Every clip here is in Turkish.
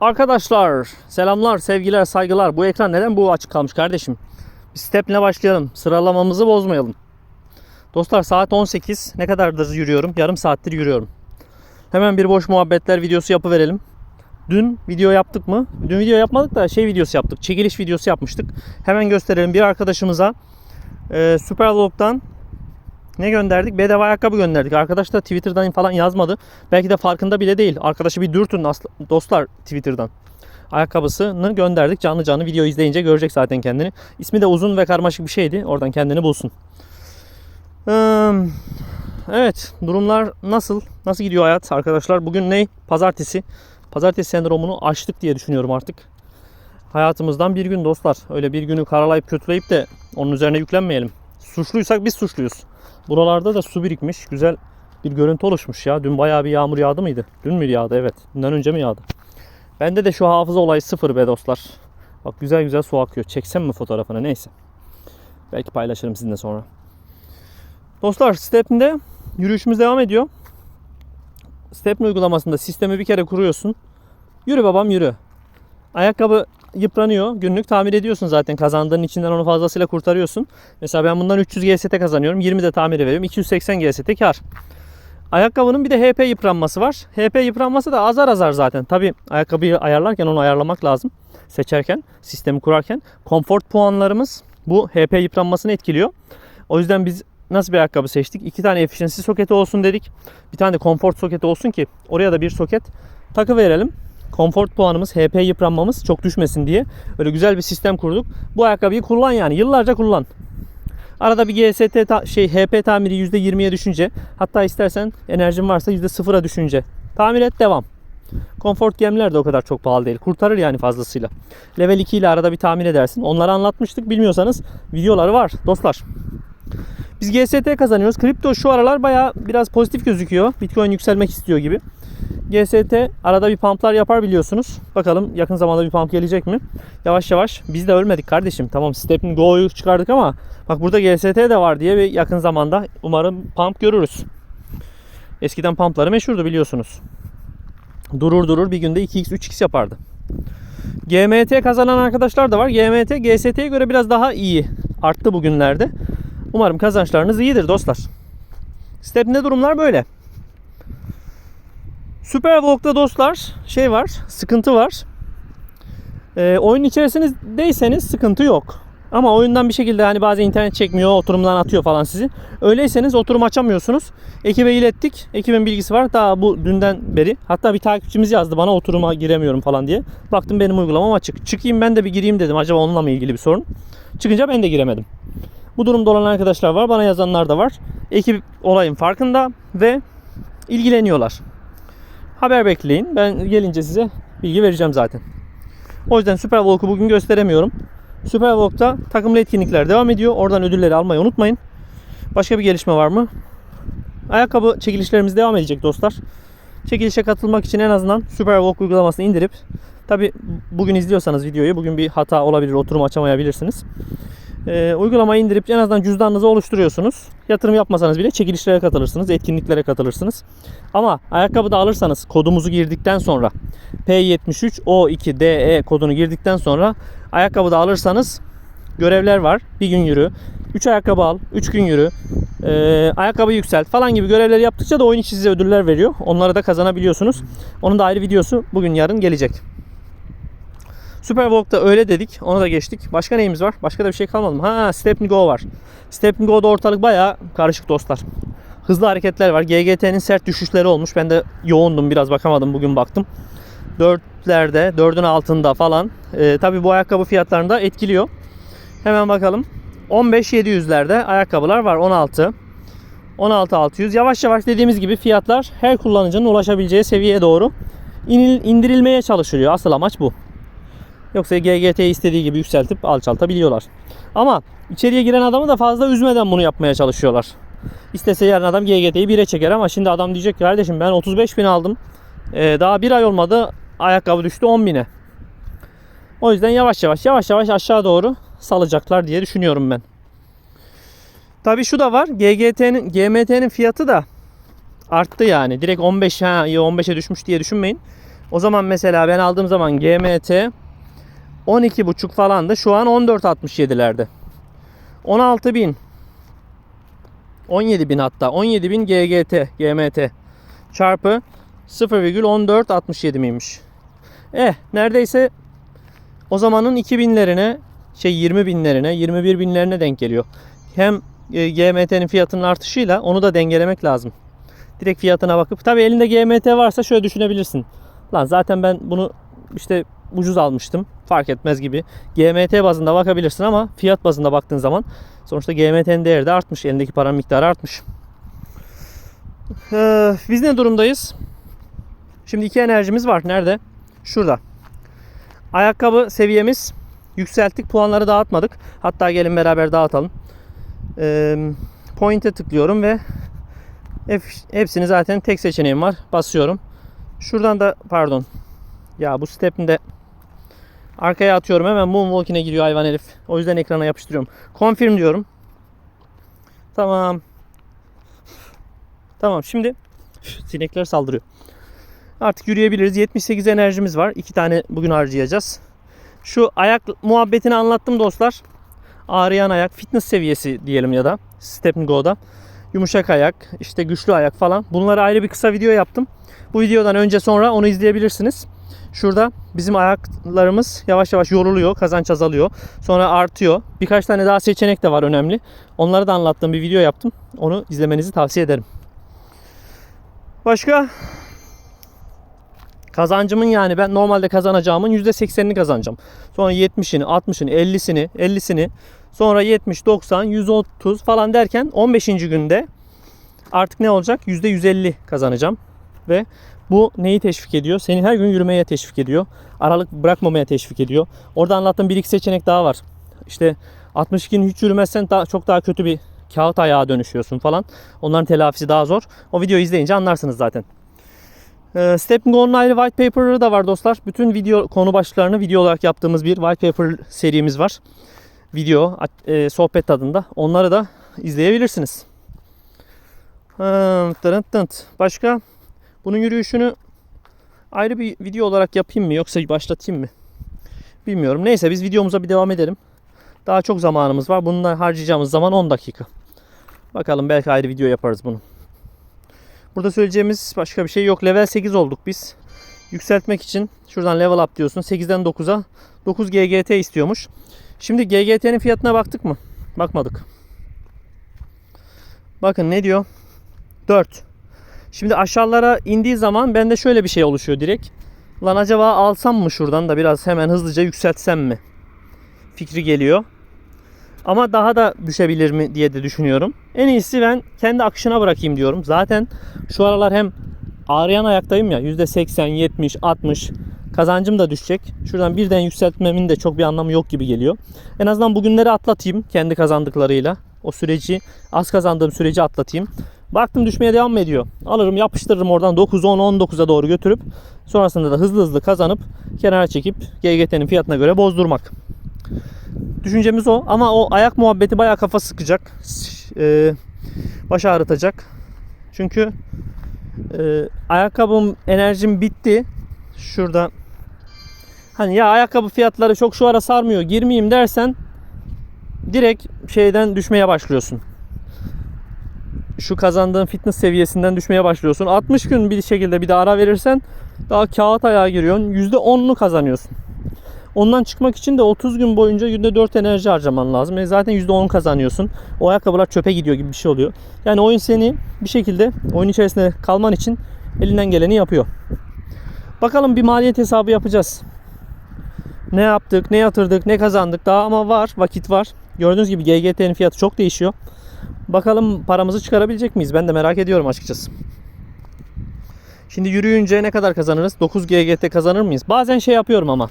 Arkadaşlar selamlar, sevgiler, saygılar. Bu ekran neden bu açık kalmış kardeşim? Bir step'le başlayalım. Sıralamamızı bozmayalım. Dostlar saat 18. Ne kadardır yürüyorum? Yarım saattir yürüyorum. Hemen bir boş muhabbetler videosu yapıverelim. Dün video yaptık mı? Dün video yapmadık da şey videosu yaptık. Çekiliş videosu yapmıştık. Hemen gösterelim. Bir arkadaşımıza e, Supervlog'dan ne gönderdik? Bedava ayakkabı gönderdik. Arkadaş da Twitter'dan falan yazmadı. Belki de farkında bile değil. Arkadaşı bir dürtün dostlar Twitter'dan. Ayakkabısını gönderdik. Canlı canlı video izleyince görecek zaten kendini. İsmi de uzun ve karmaşık bir şeydi. Oradan kendini bulsun. Evet. Durumlar nasıl? Nasıl gidiyor hayat arkadaşlar? Bugün ne? Pazartesi. Pazartesi sendromunu aştık diye düşünüyorum artık. Hayatımızdan bir gün dostlar. Öyle bir günü karalayıp kötüleyip de onun üzerine yüklenmeyelim. Suçluysak biz suçluyuz. Buralarda da su birikmiş. Güzel bir görüntü oluşmuş ya. Dün bayağı bir yağmur yağdı mıydı? Dün mü yağdı? Evet. Dünden önce mi yağdı? Bende de şu hafıza olayı sıfır be dostlar. Bak güzel güzel su akıyor. Çeksem mi fotoğrafını? Neyse. Belki paylaşırım sizinle sonra. Dostlar Step'inde yürüyüşümüz devam ediyor. Step'in uygulamasında sistemi bir kere kuruyorsun. Yürü babam yürü. Ayakkabı yıpranıyor. Günlük tamir ediyorsun zaten. Kazandığın içinden onu fazlasıyla kurtarıyorsun. Mesela ben bundan 300 GST kazanıyorum. 20 de tamire veriyorum. 280 GST kar. Ayakkabının bir de HP yıpranması var. HP yıpranması da azar azar zaten. Tabi ayakkabıyı ayarlarken onu ayarlamak lazım. Seçerken, sistemi kurarken. Konfor puanlarımız bu HP yıpranmasını etkiliyor. O yüzden biz nasıl bir ayakkabı seçtik? İki tane efficiency soketi olsun dedik. Bir tane de comfort soketi olsun ki oraya da bir soket takı verelim. Konfor puanımız, HP yıpranmamız çok düşmesin diye öyle güzel bir sistem kurduk. Bu ayakkabıyı kullan yani yıllarca kullan. Arada bir GST şey HP tamiri %20'ye düşünce hatta istersen enerjin varsa %0'a düşünce tamir et devam. Comfort gemler de o kadar çok pahalı değil. Kurtarır yani fazlasıyla. Level 2 ile arada bir tamir edersin. Onları anlatmıştık. Bilmiyorsanız videoları var dostlar. Biz GST kazanıyoruz. Kripto şu aralar baya biraz pozitif gözüküyor. Bitcoin yükselmek istiyor gibi. GST arada bir pumplar yapar biliyorsunuz. Bakalım yakın zamanda bir pump gelecek mi? Yavaş yavaş. Biz de ölmedik kardeşim. Tamam Step'in Go'yu çıkardık ama bak burada GST de var diye bir yakın zamanda umarım pump görürüz. Eskiden pumpları meşhurdu biliyorsunuz. Durur durur bir günde 2x 3x yapardı. GMT kazanan arkadaşlar da var. GMT GST'ye göre biraz daha iyi arttı bugünlerde. Umarım kazançlarınız iyidir dostlar. Step'inde durumlar böyle. Supervlog'da dostlar şey var, sıkıntı var. Ee, oyun içerisindeyseniz sıkıntı yok. Ama oyundan bir şekilde hani bazen internet çekmiyor, oturumdan atıyor falan sizi. Öyleyseniz oturum açamıyorsunuz. Ekibe ilettik. Ekibin bilgisi var. Daha bu dünden beri. Hatta bir takipçimiz yazdı bana oturuma giremiyorum falan diye. Baktım benim uygulamam açık. Çıkayım ben de bir gireyim dedim. Acaba onunla mı ilgili bir sorun? Çıkınca ben de giremedim. Bu durumda olan arkadaşlar var. Bana yazanlar da var. Ekip olayın farkında ve ilgileniyorlar. Haber bekleyin. Ben gelince size bilgi vereceğim zaten. O yüzden Superwalk'u bugün gösteremiyorum. Superwalk'ta takımlı etkinlikler devam ediyor. Oradan ödülleri almayı unutmayın. Başka bir gelişme var mı? Ayakkabı çekilişlerimiz devam edecek dostlar. Çekilişe katılmak için en azından Superwalk uygulamasını indirip Tabi bugün izliyorsanız videoyu bugün bir hata olabilir oturum açamayabilirsiniz. Ee, uygulamayı indirip en azından cüzdanınızı oluşturuyorsunuz. Yatırım yapmasanız bile çekilişlere katılırsınız, etkinliklere katılırsınız. Ama ayakkabı da alırsanız kodumuzu girdikten sonra P73O2DE kodunu girdikten sonra ayakkabı da alırsanız görevler var. Bir gün yürü, 3 ayakkabı al, 3 gün yürü, e, ayakkabı yükselt falan gibi görevleri yaptıkça da oyun içi size ödüller veriyor. Onları da kazanabiliyorsunuz. Onun da ayrı videosu bugün yarın gelecek. Superwalk'ta öyle dedik. Ona da geçtik. Başka neyimiz var? Başka da bir şey kalmadı mı? Ha Step and Go var. Step and Go'da ortalık bayağı karışık dostlar. Hızlı hareketler var. GGT'nin sert düşüşleri olmuş. Ben de yoğundum biraz bakamadım. Bugün baktım. Dörtlerde, dördün altında falan. Ee, tabii bu ayakkabı fiyatlarını da etkiliyor. Hemen bakalım. 15-700'lerde ayakkabılar var. 16. 16-600. Yavaş yavaş dediğimiz gibi fiyatlar her kullanıcının ulaşabileceği seviyeye doğru indirilmeye çalışılıyor. Asıl amaç bu. Yoksa GGT'yi istediği gibi yükseltip alçaltabiliyorlar. Ama içeriye giren adamı da fazla üzmeden bunu yapmaya çalışıyorlar. İstese yarın adam GGT'yi 1'e çeker ama şimdi adam diyecek ki kardeşim ben 35 bin aldım. Ee, daha bir ay olmadı ayakkabı düştü 10 bine. O yüzden yavaş yavaş yavaş yavaş aşağı doğru salacaklar diye düşünüyorum ben. Tabi şu da var. GGT'nin GMT'nin fiyatı da arttı yani. Direkt 15 ha iyi 15'e düşmüş diye düşünmeyin. O zaman mesela ben aldığım zaman GMT 12.5 falandı. Şu an 14.67'lerde. 16.000 17.000 hatta 17.000 GGT GMT çarpı 0,1467 miymiş? Eh neredeyse o zamanın 2000'lerine şey 20 binlerine 21 binlerine denk geliyor. Hem e, GMT'nin fiyatının artışıyla onu da dengelemek lazım. Direkt fiyatına bakıp tabi elinde GMT varsa şöyle düşünebilirsin. Lan zaten ben bunu işte ucuz almıştım. Fark etmez gibi. GMT bazında bakabilirsin ama fiyat bazında baktığın zaman sonuçta GMT'nin değeri de artmış. Elindeki paranın miktarı artmış. Ee, biz ne durumdayız? Şimdi iki enerjimiz var. Nerede? Şurada. Ayakkabı seviyemiz yükselttik. Puanları dağıtmadık. Hatta gelin beraber dağıtalım. Ee, point'e tıklıyorum ve hep- hepsini zaten tek seçeneğim var. Basıyorum. Şuradan da pardon. Ya bu step'ini de arkaya atıyorum. Hemen moonwalk'ine giriyor hayvan herif. O yüzden ekrana yapıştırıyorum. Confirm diyorum. Tamam. Tamam şimdi sinekler saldırıyor. Artık yürüyebiliriz. 78 enerjimiz var. İki tane bugün harcayacağız. Şu ayak muhabbetini anlattım dostlar. Ağrıyan ayak, fitness seviyesi diyelim ya da Step Go'da. Yumuşak ayak, işte güçlü ayak falan. Bunları ayrı bir kısa video yaptım. Bu videodan önce sonra onu izleyebilirsiniz. Şurada bizim ayaklarımız yavaş yavaş yoruluyor, kazanç azalıyor. Sonra artıyor. Birkaç tane daha seçenek de var önemli. Onları da anlattığım bir video yaptım. Onu izlemenizi tavsiye ederim. Başka kazancımın yani ben normalde kazanacağımın %80'ini kazanacağım. Sonra 70'ini, 60'ını, 50'sini, 50'sini sonra 70, 90, 130 falan derken 15. günde artık ne olacak? %150 kazanacağım. Ve bu neyi teşvik ediyor? Seni her gün yürümeye teşvik ediyor. Aralık bırakmamaya teşvik ediyor. Orada anlattığım bir iki seçenek daha var. İşte 62'nin hiç yürümezsen daha, çok daha kötü bir kağıt ayağa dönüşüyorsun falan. Onların telafisi daha zor. O videoyu izleyince anlarsınız zaten. Ee, Step Go'nun ayrı white paper'ı da var dostlar. Bütün video konu başlıklarını video olarak yaptığımız bir white paper serimiz var. Video, e, sohbet tadında. Onları da izleyebilirsiniz. Tırınt. Başka? Bunun yürüyüşünü ayrı bir video olarak yapayım mı yoksa başlatayım mı? Bilmiyorum. Neyse biz videomuza bir devam edelim. Daha çok zamanımız var. Bununla harcayacağımız zaman 10 dakika. Bakalım belki ayrı video yaparız bunu. Burada söyleyeceğimiz başka bir şey yok. Level 8 olduk biz. Yükseltmek için şuradan level up diyorsun. 8'den 9'a 9 GGT istiyormuş. Şimdi GGT'nin fiyatına baktık mı? Bakmadık. Bakın ne diyor? 4. Şimdi aşağılara indiği zaman bende şöyle bir şey oluşuyor direkt. Lan acaba alsam mı şuradan da biraz hemen hızlıca yükseltsem mi? Fikri geliyor. Ama daha da düşebilir mi diye de düşünüyorum. En iyisi ben kendi akışına bırakayım diyorum. Zaten şu aralar hem ağrıyan ayaktayım ya %80, 70, 60 kazancım da düşecek. Şuradan birden yükseltmemin de çok bir anlamı yok gibi geliyor. En azından bugünleri atlatayım kendi kazandıklarıyla. O süreci az kazandığım süreci atlatayım. Baktım düşmeye devam ediyor? Alırım yapıştırırım oradan 9, 10, 19'a doğru götürüp sonrasında da hızlı hızlı kazanıp kenara çekip GGT'nin fiyatına göre bozdurmak. Düşüncemiz o ama o ayak muhabbeti bayağı kafa sıkacak. Ee, baş ağrıtacak. Çünkü e, ayakkabım enerjim bitti. Şurada hani ya ayakkabı fiyatları çok şu ara sarmıyor girmeyeyim dersen direkt şeyden düşmeye başlıyorsun şu kazandığın fitness seviyesinden düşmeye başlıyorsun. 60 gün bir şekilde bir de ara verirsen daha kağıt ayağa giriyorsun. %10'unu kazanıyorsun. Ondan çıkmak için de 30 gün boyunca günde 4 enerji harcaman lazım. E zaten %10 kazanıyorsun. O ayakkabılar çöpe gidiyor gibi bir şey oluyor. Yani oyun seni bir şekilde oyun içerisinde kalman için elinden geleni yapıyor. Bakalım bir maliyet hesabı yapacağız. Ne yaptık, ne yatırdık, ne kazandık daha ama var, vakit var. Gördüğünüz gibi GGT'nin fiyatı çok değişiyor. Bakalım paramızı çıkarabilecek miyiz? Ben de merak ediyorum açıkçası. Şimdi yürüyünce ne kadar kazanırız? 9 GGT kazanır mıyız? Bazen şey yapıyorum ama.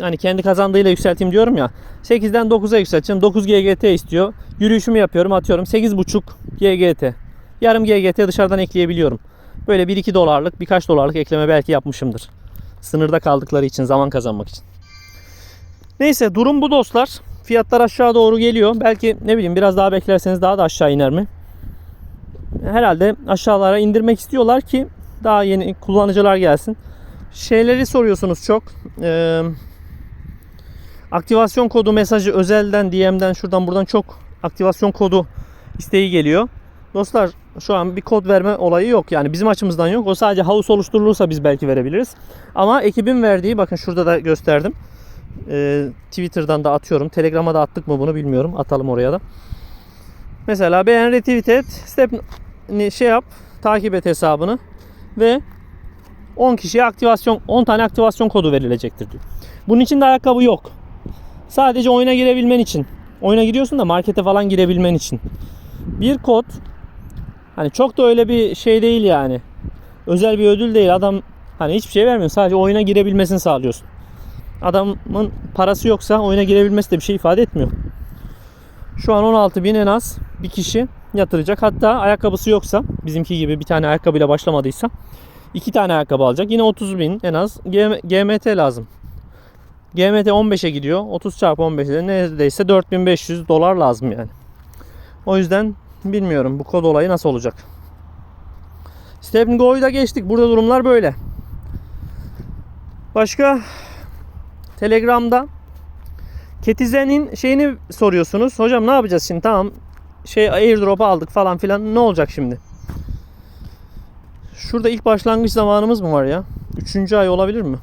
Hani kendi kazandığıyla yükselteyim diyorum ya. 8'den 9'a yükselteceğim. 9 GGT istiyor. Yürüyüşümü yapıyorum atıyorum. 8.5 GGT. Yarım GGT dışarıdan ekleyebiliyorum. Böyle 1-2 dolarlık birkaç dolarlık ekleme belki yapmışımdır. Sınırda kaldıkları için zaman kazanmak için. Neyse durum bu dostlar. Fiyatlar aşağı doğru geliyor. Belki ne bileyim biraz daha beklerseniz daha da aşağı iner mi? Herhalde aşağılara indirmek istiyorlar ki daha yeni kullanıcılar gelsin. şeyleri soruyorsunuz çok. Ee, aktivasyon kodu mesajı özelden DM'den şuradan buradan çok aktivasyon kodu isteği geliyor. Dostlar şu an bir kod verme olayı yok. Yani bizim açımızdan yok. O sadece house oluşturulursa biz belki verebiliriz. Ama ekibin verdiği bakın şurada da gösterdim. Ee, Twitter'dan da atıyorum. Telegram'a da attık mı bunu bilmiyorum. Atalım oraya da. Mesela beğen retweet et. Step şey yap. Takip et hesabını. Ve 10 kişiye aktivasyon 10 tane aktivasyon kodu verilecektir diyor. Bunun için de ayakkabı yok. Sadece oyuna girebilmen için. Oyuna giriyorsun da markete falan girebilmen için. Bir kod hani çok da öyle bir şey değil yani. Özel bir ödül değil. Adam hani hiçbir şey vermiyor. Sadece oyuna girebilmesini sağlıyorsun. Adamın parası yoksa oyuna girebilmesi de bir şey ifade etmiyor. Şu an 16 bin en az bir kişi yatıracak. Hatta ayakkabısı yoksa bizimki gibi bir tane ayakkabıyla başlamadıysa iki tane ayakkabı alacak. Yine 30 bin en az GM GMT lazım. GMT 15'e gidiyor. 30 çarpı 15'e neredeyse 4500 dolar lazım yani. O yüzden bilmiyorum bu kod olayı nasıl olacak. Step Go'yu da geçtik. Burada durumlar böyle. Başka Telegram'da Ketizen'in şeyini soruyorsunuz. Hocam ne yapacağız şimdi? Tamam. Şey airdrop'u aldık falan filan. Ne olacak şimdi? Şurada ilk başlangıç zamanımız mı var ya? Üçüncü ay olabilir mi?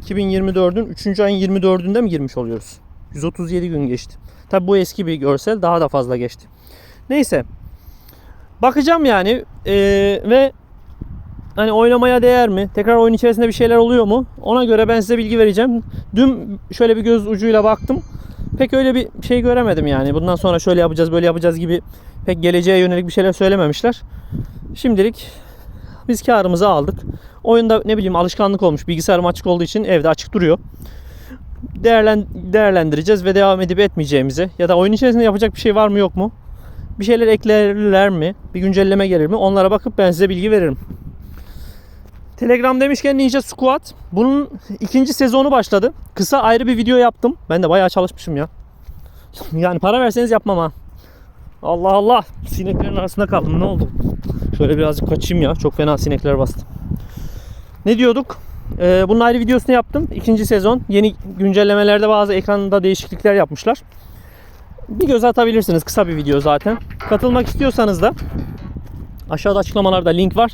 2024'ün 3. ayın 24'ünde mi girmiş oluyoruz? 137 gün geçti. Tabi bu eski bir görsel daha da fazla geçti. Neyse. Bakacağım yani ee, ve hani oynamaya değer mi? Tekrar oyun içerisinde bir şeyler oluyor mu? Ona göre ben size bilgi vereceğim. Dün şöyle bir göz ucuyla baktım. Pek öyle bir şey göremedim yani. Bundan sonra şöyle yapacağız, böyle yapacağız gibi pek geleceğe yönelik bir şeyler söylememişler. Şimdilik biz karımızı aldık. Oyunda ne bileyim alışkanlık olmuş. Bilgisayarım açık olduğu için evde açık duruyor. Değerlen, değerlendireceğiz ve devam edip etmeyeceğimizi ya da oyun içerisinde yapacak bir şey var mı yok mu? Bir şeyler eklerler mi? Bir güncelleme gelir mi? Onlara bakıp ben size bilgi veririm. Telegram demişken Ninja Squad. Bunun ikinci sezonu başladı. Kısa ayrı bir video yaptım. Ben de bayağı çalışmışım ya. Yani para verseniz yapmam ha. Allah Allah. Sineklerin arasında kaldım. Ne oldu? Şöyle birazcık kaçayım ya. Çok fena sinekler bastı. Ne diyorduk? Ee, bunun ayrı videosunu yaptım. İkinci sezon. Yeni güncellemelerde bazı ekranda değişiklikler yapmışlar. Bir göz atabilirsiniz. Kısa bir video zaten. Katılmak istiyorsanız da aşağıda açıklamalarda link var.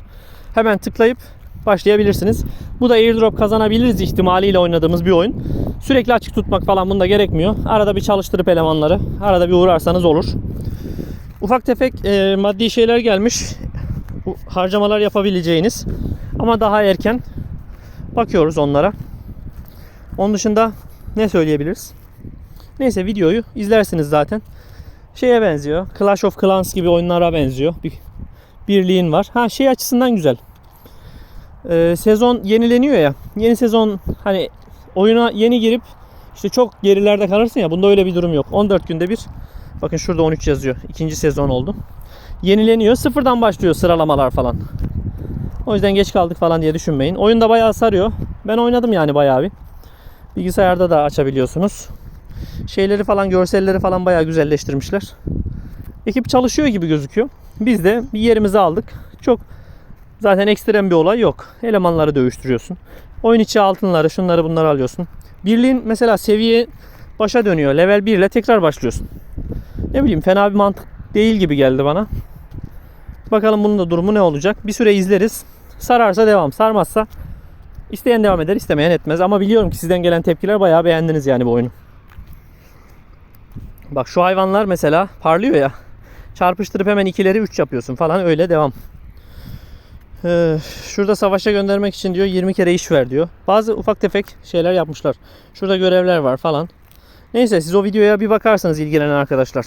Hemen tıklayıp başlayabilirsiniz. Bu da airdrop kazanabiliriz ihtimaliyle oynadığımız bir oyun. Sürekli açık tutmak falan bunda gerekmiyor. Arada bir çalıştırıp elemanları arada bir uğrarsanız olur. Ufak tefek e, maddi şeyler gelmiş. Bu harcamalar yapabileceğiniz. Ama daha erken bakıyoruz onlara. Onun dışında ne söyleyebiliriz? Neyse videoyu izlersiniz zaten. Şeye benziyor. Clash of Clans gibi oyunlara benziyor. Bir birliğin var. Ha şey açısından güzel. Ee, sezon yenileniyor ya. Yeni sezon hani oyuna yeni girip işte çok gerilerde kalırsın ya. Bunda öyle bir durum yok. 14 günde bir bakın şurada 13 yazıyor. İkinci sezon oldu. Yenileniyor. Sıfırdan başlıyor sıralamalar falan. O yüzden geç kaldık falan diye düşünmeyin. Oyunda bayağı sarıyor. Ben oynadım yani bayağı bir. Bilgisayarda da açabiliyorsunuz. Şeyleri falan, görselleri falan bayağı güzelleştirmişler. Ekip çalışıyor gibi gözüküyor. Biz de bir yerimizi aldık. Çok zaten ekstrem bir olay yok. Elemanları dövüştürüyorsun. Oyun içi altınları, şunları bunları alıyorsun. Birliğin mesela seviye başa dönüyor. Level 1 ile tekrar başlıyorsun. Ne bileyim fena bir mantık değil gibi geldi bana. Bakalım bunun da durumu ne olacak. Bir süre izleriz. Sararsa devam, sarmazsa isteyen devam eder, istemeyen etmez. Ama biliyorum ki sizden gelen tepkiler bayağı beğendiniz yani bu oyunu. Bak şu hayvanlar mesela parlıyor ya. Çarpıştırıp hemen ikileri 3 yapıyorsun falan öyle devam. Ee, şurada savaşa göndermek için diyor 20 kere iş ver diyor. Bazı ufak tefek şeyler yapmışlar. Şurada görevler var falan. Neyse siz o videoya bir bakarsanız ilgilenen arkadaşlar.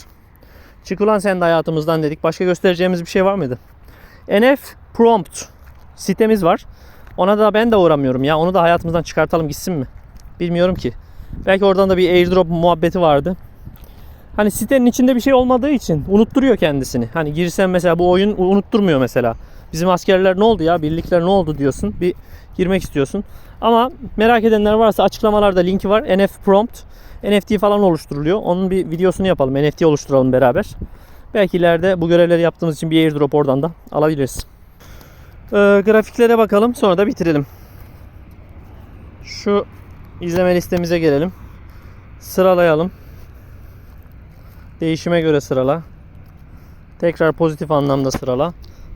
Çık ulan sen de hayatımızdan dedik. Başka göstereceğimiz bir şey var mıydı? NF Prompt sitemiz var. Ona da ben de uğramıyorum ya. Onu da hayatımızdan çıkartalım gitsin mi? Bilmiyorum ki. Belki oradan da bir airdrop muhabbeti vardı. Hani sitenin içinde bir şey olmadığı için unutturuyor kendisini. Hani girsen mesela bu oyun unutturmuyor mesela. Bizim askerler ne oldu ya? Birlikler ne oldu diyorsun. Bir girmek istiyorsun. Ama merak edenler varsa açıklamalarda linki var. NF Prompt. NFT falan oluşturuluyor. Onun bir videosunu yapalım. NFT oluşturalım beraber. Belki ileride bu görevleri yaptığımız için bir airdrop oradan da alabiliriz. Ee, grafiklere bakalım sonra da bitirelim. Şu izleme listemize gelelim. Sıralayalım. Değişime göre sırala. Tekrar pozitif anlamda sırala.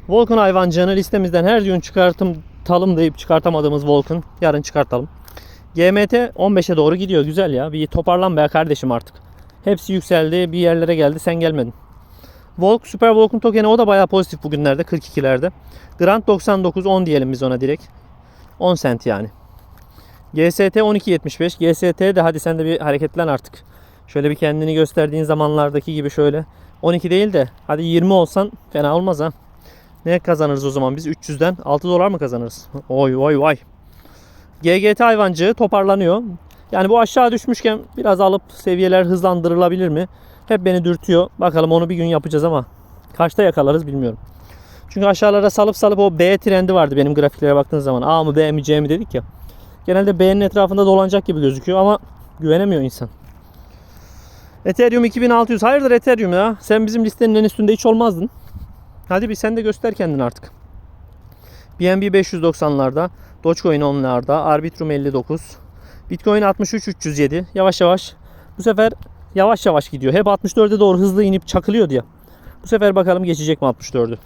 Volkan hayvancığını listemizden her gün çıkartalım deyip çıkartamadığımız Volkan yarın çıkartalım. GMT 15'e doğru gidiyor. Güzel ya. Bir toparlan be kardeşim artık. Hepsi yükseldi. Bir yerlere geldi. Sen gelmedin. Volk, Super Volk'un tokeni o da bayağı pozitif bugünlerde. 42'lerde. Grand 99 10 diyelim biz ona direkt. 10 cent yani. GST 12.75. GST de hadi sen de bir hareketlen artık. Şöyle bir kendini gösterdiğin zamanlardaki gibi şöyle. 12 değil de hadi 20 olsan fena olmaz ha. Ne kazanırız o zaman biz? 300'den 6 dolar mı kazanırız? Oy oy vay. GGT hayvancığı toparlanıyor. Yani bu aşağı düşmüşken biraz alıp seviyeler hızlandırılabilir mi? Hep beni dürtüyor. Bakalım onu bir gün yapacağız ama kaçta yakalarız bilmiyorum. Çünkü aşağılara salıp salıp o B trendi vardı benim grafiklere baktığınız zaman. A mı B mi C mi dedik ya. Genelde B'nin etrafında dolanacak gibi gözüküyor ama güvenemiyor insan. Ethereum 2600. Hayırdır Ethereum ya? Sen bizim listenin en üstünde hiç olmazdın. Hadi bir sen de göster kendini artık. BNB 590'larda, Dogecoin 10'larda, Arbitrum 59, Bitcoin 63 307. Yavaş yavaş. Bu sefer yavaş yavaş gidiyor. Hep 64'e doğru hızlı inip çakılıyordu ya. Bu sefer bakalım geçecek mi 64'ü.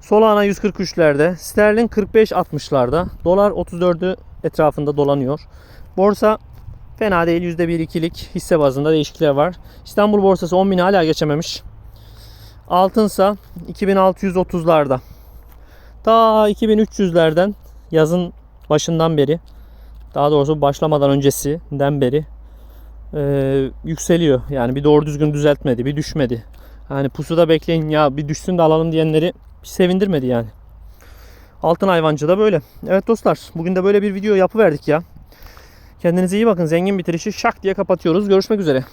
Solana 143'lerde, Sterlin 45-60'larda, dolar 34'ü etrafında dolanıyor. Borsa fena değil %1-2'lik hisse bazında değişiklikler var. İstanbul borsası 10.000 hala geçememiş. Altınsa 2630'larda. Ta 2300'lerden yazın başından beri daha doğrusu başlamadan öncesinden beri e, yükseliyor. Yani bir doğru düzgün düzeltmedi, bir düşmedi. Yani pusuda bekleyin ya bir düşsün de alalım diyenleri hiç sevindirmedi yani. Altın hayvancı da böyle. Evet dostlar bugün de böyle bir video yapıverdik ya. Kendinize iyi bakın. Zengin bitirişi şak diye kapatıyoruz. Görüşmek üzere.